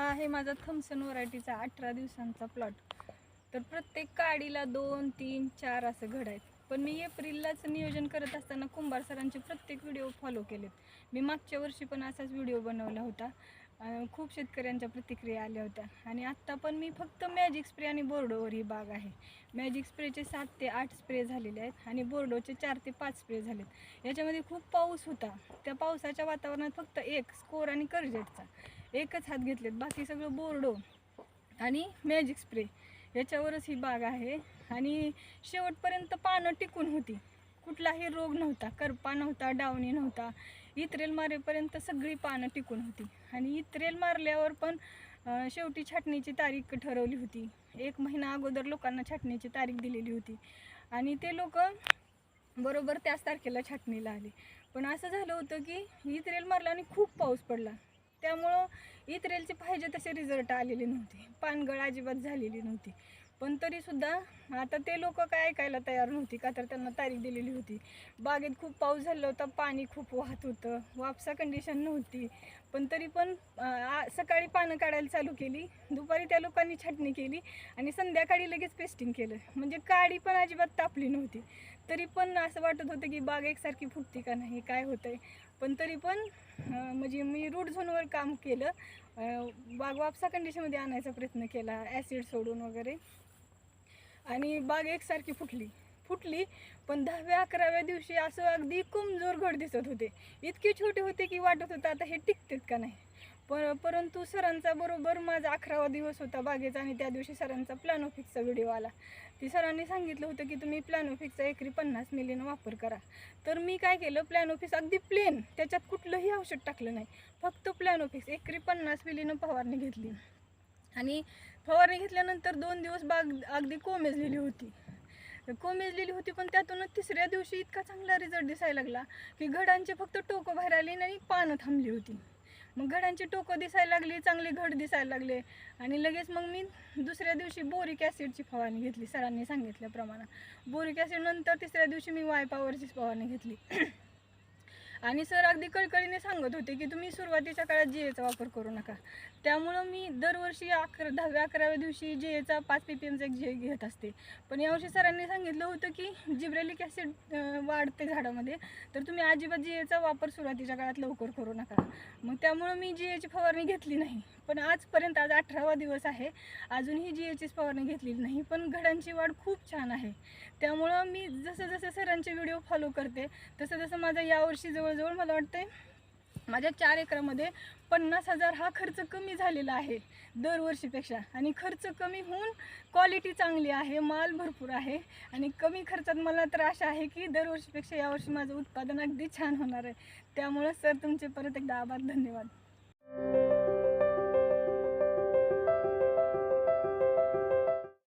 हा आहे माझा थम्सन व्हरायटीचा अठरा दिवसांचा प्लॉट. तर प्रत्येक काडीला दोन तीन चार असं घड आहेत. पण मी एप्रिललाच नियोजन करत असताना कुंभार सरांचे प्रत्येक व्हिडिओ फॉलो केलेत. मी मागच्या वर्षी पण असाच व्हिडिओ बनवला होता. खूप शेतकऱ्यांच्या प्रतिक्रिया आल्या होत्या. आणि आत्ता पण मी फक्त मॅजिक स्प्रे आणि बोर्डोवर ही बाग आहे. मॅजिक स्प्रेचे सात ते आठ स्प्रे झालेले आहेत आणि बोर्डोचे चार ते पाच स्प्रे झालेत. याच्यामध्ये खूप पाऊस होता. त्या पावसाच्या वातावरणात फक्त एक स्कोर आणि कर्जेटचा एकच हात घेतलेत. बाकी सगळं बोर्डो आणि मॅजिक स्प्रे याच्यावरच ही बाग आहे. आणि शेवटपर्यंत पानं टिकून होती. कुठलाही रोग नव्हता करपा नव्हता डावणी नव्हता. इत्रेल मारेपर्यंत सगळी पानं टिकून होती. आणि इत्रेल मारल्यावर पण शेवटी छाटणीची तारीख ठरवली होती. एक महिना अगोदर लोकांना छाटणीची तारीख दिलेली होती. आणि ते लोक बरोबर त्याच तारखेला छाटणीला आले. पण असं झालं होतं की इत्रेल मारला आणि खूप पाऊस पडला. त्यामुळं इत्रेलचे पाहिजे तसे रिझल्ट आलेले नव्हते. पानगळ अजिबात झालेली नव्हती. पण तरीसुद्धा आता ते लोक काय ऐकायला तयार नव्हती का तर त्यांना तारीख दिलेली होती. बागेत खूप पाऊस झाला होता पाणी खूप वाहत होतं वापसा कंडिशन नव्हती. पण तरी पण सकाळी पानं काढायला चालू केली दुपारी त्या लोकांनी छाटणी केली आणि संध्याकाळी लगेच पेस्टिंग केलं. म्हणजे काडी पण अजिबात तापली नव्हती. तरी पण असं वाटत होतं की बाग एकसारखी फुटते का नाही काय होतंय. पण तरी पण म्हणजे मी रूट झोनवर काम केलं. बाग वापसा कंडिशनमध्ये आणायचा प्रयत्न केला ॲसिड सोडून वगैरे. आणि बाग एकसारखी फुटली. फुटली पण दहाव्या अकराव्या दिवशी असं अगदी कमजोर घड दिसत होते. इतके छोटे होते की वाटत होतं आता हे टिकतेत का नाही. पर परंतु सरांचा बरोबर माझा अकरावा दिवस होता बागेचा आणि त्या दिवशी सरांचा प्लॅनोफिक्सचा व्हिडिओ आला. ती सरांनी सांगितलं होतं की तुम्ही प्लॅनोफिक्सचा एकरी पन्नास मिलीनं वापर करा. तर मी काय केलं प्लॅनोफिक्स अगदी प्लेन त्याच्यात कुठलंही औषध टाकलं नाही. फक्त प्लॅनोफिक्स एकरी पन्नास मिलीनं फवारणी घेतली. आणि फवारणी घेतल्यानंतर दोन दिवस बाग अगदी कोमेजलेली होती. कोमेजलेली होती पण त्यातूनच तिसऱ्या दिवशी इतका चांगला रिझल्ट दिसायला लागला की घडांचे फक्त टोकं बाहेर आली आणि पानं थांबली होती. मग घडांची टोकं दिसायला लागली चांगले घड दिसायला लागले आणि लगेच मग मी दुसऱ्या दिवशी बोरिक ॲसिडची फवारणी घेतली सरांनी सांगितल्याप्रमाणे. बोरिक ॲसिड नंतर तिसऱ्या दिवशी मी वाय पॉवरची फवारणी घेतली. आणि सर अगदी कळकळीने सांगत होते की तुम्ही सुरुवातीच्या काळात जी एचा वापर करू नका. त्यामुळं मी दरवर्षी अकरा दहाव्या अकराव्या दिवशी जे एचा पाच पी पी एमचा एक जे घेत असते. पण यावर्षी सरांनी सांगितलं होतं की जिब्रेलिक ॲसिड वाढते झाडामध्ये तर तुम्ही अजिबात जी एचा वापर सुरुवातीच्या काळात लवकर करू नका. मग त्यामुळं मी जी एची फवारणी घेतली नाही. पण आजपर्यंत आज अठरावा दिवस आहे. अजूनही जी एच एस पवारने घेतलेली नाही पण घडांची वाढ खूप छान आहे. त्यामुळं मी जसं जसं सरांचे व्हिडिओ फॉलो करते तसं तसं माझा यावर्षी जवळजवळ मला वाटते माझ्या चार एकरामध्ये पन्नास हजार हा खर्च कमी झालेला आहे दरवर्षीपेक्षा. आणि खर्च कमी होऊन क्वालिटी चांगली आहे माल भरपूर आहे. आणि कमी खर्चात मला तर आशा आहे की दरवर्षीपेक्षा यावर्षी माझं उत्पादन अगदी छान होणार आहे. त्यामुळं सर तुमचे परत एकदा आभार धन्यवाद.